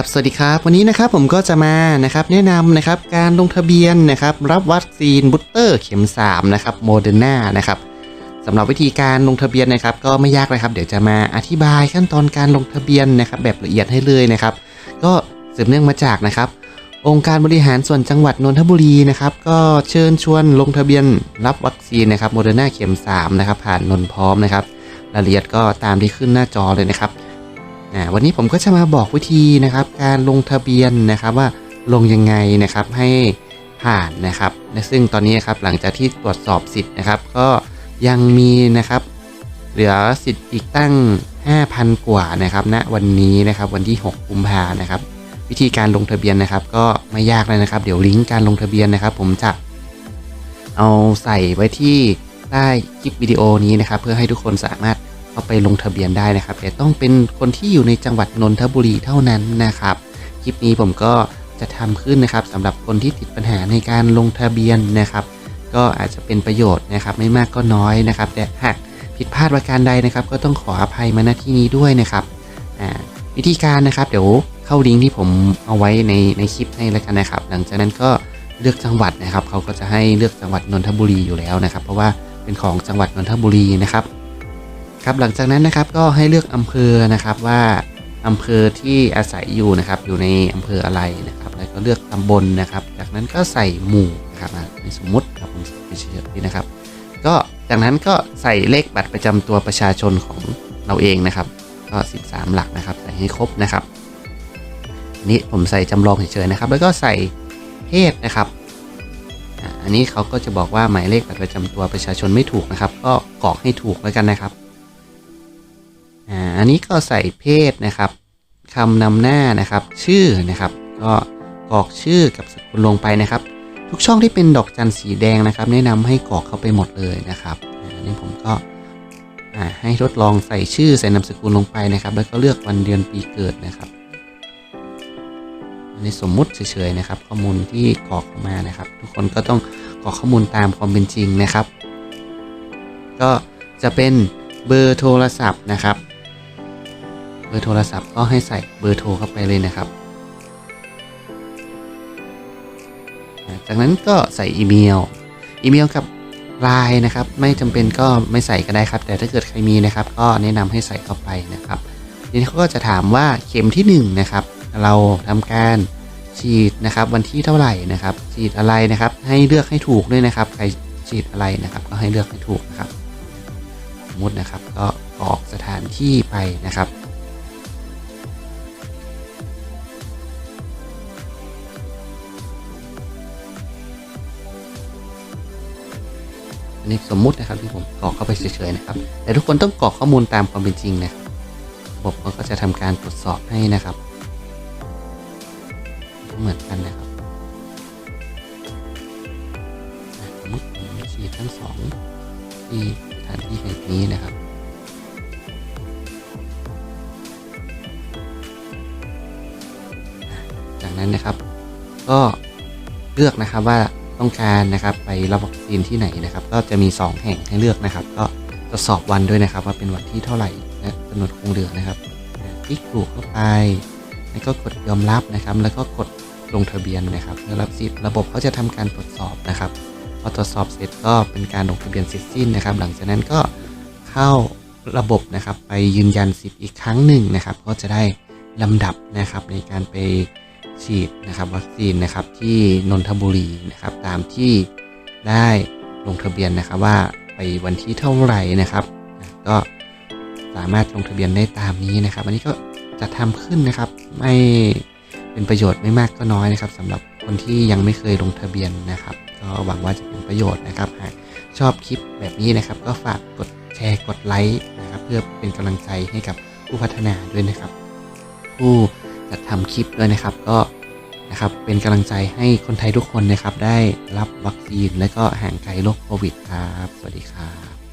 ครับสวัสดีครับ วันนี้นะครับผมก็จะมานะครับแนะนำนะครับการลงทะเบียนนะครับรับวัคซีนบูสเตอร์เข็ม3นะครับโมเดอร์นานะครับสำหรับวิธีการลงทะเบียนนะครับ ก็ไม่ยากเลยครับ เดี๋ยวจะมาอธิบายขั้นตอนการลงทะเบียนนะครับแบบละเอียดให้เลยนะครับ ก็สืบเนื่องมาจากนะครับ องค์การบริหารส่วนจังหวัดนนทบุรีนะครับก็เชิญชวนลงทะเบียนรับวัคซีนนะครับโมเดอร์นาเข็ม3นะครับผ่านนนพร้อมนะครับรายละเอียดก็ตามที่ขึ้นหน้าจอเลยนะครับ วันนี้ผมก็จะมาบอกวิธีนะครับ การลงทะเบียนนะครับว่าลงยังไงนะครับให้ผ่านนะครับซึ่งตอนนี้ครับหลังจากที่ตรวจสอบสิทธิ์นะครับ ก็ยังมีนะครับ เหลือสิทธิ์อีกตั้ง 5,000 กว่านะครับณวันนี้นะครับวันที่ 6 กุมภานะครับ วิธีการลงทะเบียนนะครับ ก็ไม่ยากเลยนะครับ เดี๋ยวลิงก์การลงทะเบียนนะครับ ผมจะเอาใส่ไว้ที่ใต้คลิปวิดีโอนี้นะครับ เพื่อให้ทุกคนสามารถ เข้าไปลงทะเบียนได้นะครับ แต่ต้องเป็นคนที่อยู่ในจังหวัดนนทบุรีเท่านั้นนะครับ คลิปนี้ผมก็จะทำขึ้นนะครับสำหรับคนที่ติดปัญหาในการลงทะเบียนนะครับ ก็อาจจะเป็นประโยชน์นะครับ ไม่มากก็น้อยนะครับ แต่หากผิดพลาดประการใดนะครับ ก็ต้องขออภัยมาณที่นี้ด้วยนะครับวิธีการนะครับ เดี๋ยวเข้าลิงก์ที่ผมเอาไว้ในในคลิปให้แล้วกันนะครับ หลังจากนั้นก็เลือกจังหวัดนะครับ เขาก็จะให้เลือกจังหวัดนนทบุรีอยู่แล้วนะครับ เพราะว่าเป็นของจังหวัดนนทบุรีนะครับ ครับหลังจากนั้นนะครับก็ให้เลือกอำเภอนะครับว่าอำเภอที่อาศัยอยู่นะครับอยู่ในอำเภออะไรนะครับแล้วก็เลือกตำบลนะครับ จากนั้นก็ใส่หมู่นะครับในสมมติครับผมไปเฉยๆนะครับ ก็จากนั้นก็ใส่เลขบัตรประจำตัวประชาชนของเราเองนะครับ ก็ 13 หลักนะครับ ใส่ให้ครบนะครับอันนี้ผมใส่จำลองเฉยๆนะครับ แล้วก็ใส่เพศนะครับอันนี้เขาก็จะบอกว่าหมายเลขบัตรประจำตัวประชาชนไม่ถูกนะครับ ก็กรอกให้ถูกแล้วกันนะครับ อันนี้ก็ใส่เพศนะครับคำนำหน้านะครับ ชื่อนะครับ ก็กรอกชื่อกับสกุลลงไปนะครับ ทุกช่องที่เป็นดอกจันสีแดงนะครับ แนะนำให้กรอกเข้าไปหมดเลยนะครับอันนี้ผมก็ให้ทดลองใส่ชื่อใส่นามสกุลลงไปนะครับ แล้วก็เลือกวันเดือนปีเกิดนะครับอันนี้สมมุติเฉยๆนะครับ ข้อมูลที่กรอกเข้ามานะครับ ทุกคนก็ต้องกรอกข้อมูลตามความเป็นจริงนะครับ ก็จะเป็นเบอร์โทรศัพท์นะครับ เบอร์โทรศัพท์ก็ให้ใส่เบอร์โทรเข้าไปเลยนะครับ จากนั้นก็ใส่อีเมล อีเมลกับไลน์นะครับ ไม่จำเป็นก็ไม่ใส่ก็ได้ครับ แต่ถ้าเกิดใครมีนะครับ ก็แนะนำให้ใส่เข้าไปนะครับทีนี้เขาก็จะถามว่าเข็มที่1นะครับ เราทำการฉีดนะครับ วันที่เท่าไหร่นะครับ ฉีดอะไรนะครับ ให้เลือกให้ถูกด้วยนะครับ ใครฉีดอะไรนะครับ ก็ให้เลือกให้ถูกนะครับ สมมตินะครับ ก็กรอกสถานที่ไปนะครับ อันนี้สมมุตินะครับที่ผมกรอกเข้าไปเฉยๆนะครับ แต่ทุกคนต้องกรอกข้อมูลตามความเป็นจริงนะครับระบบเขาก็จะทำการตรวจสอบให้นะครับ เหมือนกันนะครับสมมติผมฉีดทั้งสองที่สถานที่แห่งนี้นะครับจากนั้นนะครับ ก็เลือกนะครับว่า ต้องการนะครับไปรับวัคซีนที่ไหนนะครับ ก็จะมี 2 แห่งให้เลือกนะครับ ก็ตรวจสอบวันด้วยนะครับ ว่าเป็นวันที่เท่าไหร่และกำหนดคงเหลือนะครับคลิกถูกเข้าไปแล้วก็กดยอมรับนะครับ แล้วก็กดลงทะเบียนนะครับเพื่อรับสิทธิ์ระบบเขาจะทำการตรวจสอบนะครับพอตรวจสอบเสร็จก็เป็นการลงทะเบียนเสร็จสิ้นนะครับ หลังจากนั้นก็เข้าระบบนะครับ ไปยืนยันสิทธิ์อีกครั้งหนึ่งนะครับ ก็จะได้ลำดับนะครับในการไป ฉีดนะครับวัคซีนนะครับที่นนทบุรีนะครับตามที่ได้ลงทะเบียนนะครับว่าไปวันที่เท่าไหร่นะครับ ก็สามารถลงทะเบียนได้ตามนี้นะครับ อันนี้ก็จะทำขึ้นนะครับไม่เป็นประโยชน์ไม่มากก็น้อยนะครับสำหรับคนที่ยังไม่เคยลงทะเบียนนะครับ ก็หวังว่าจะเป็นประโยชน์นะครับหากชอบคลิปแบบนี้นะครับ ก็ฝากกดแชร์กดไลค์นะครับ เพื่อเป็นกำลังใจให้กับผู้พัฒนาด้วยนะครับ ผู้ จัดทำคลิปด้วยนะครับ ก็นะครับเป็นกำลังใจให้คนไทยทุกคนนะครับ ได้รับวัคซีนและก็ห่างไกลโรคโควิดครับ สวัสดีครับ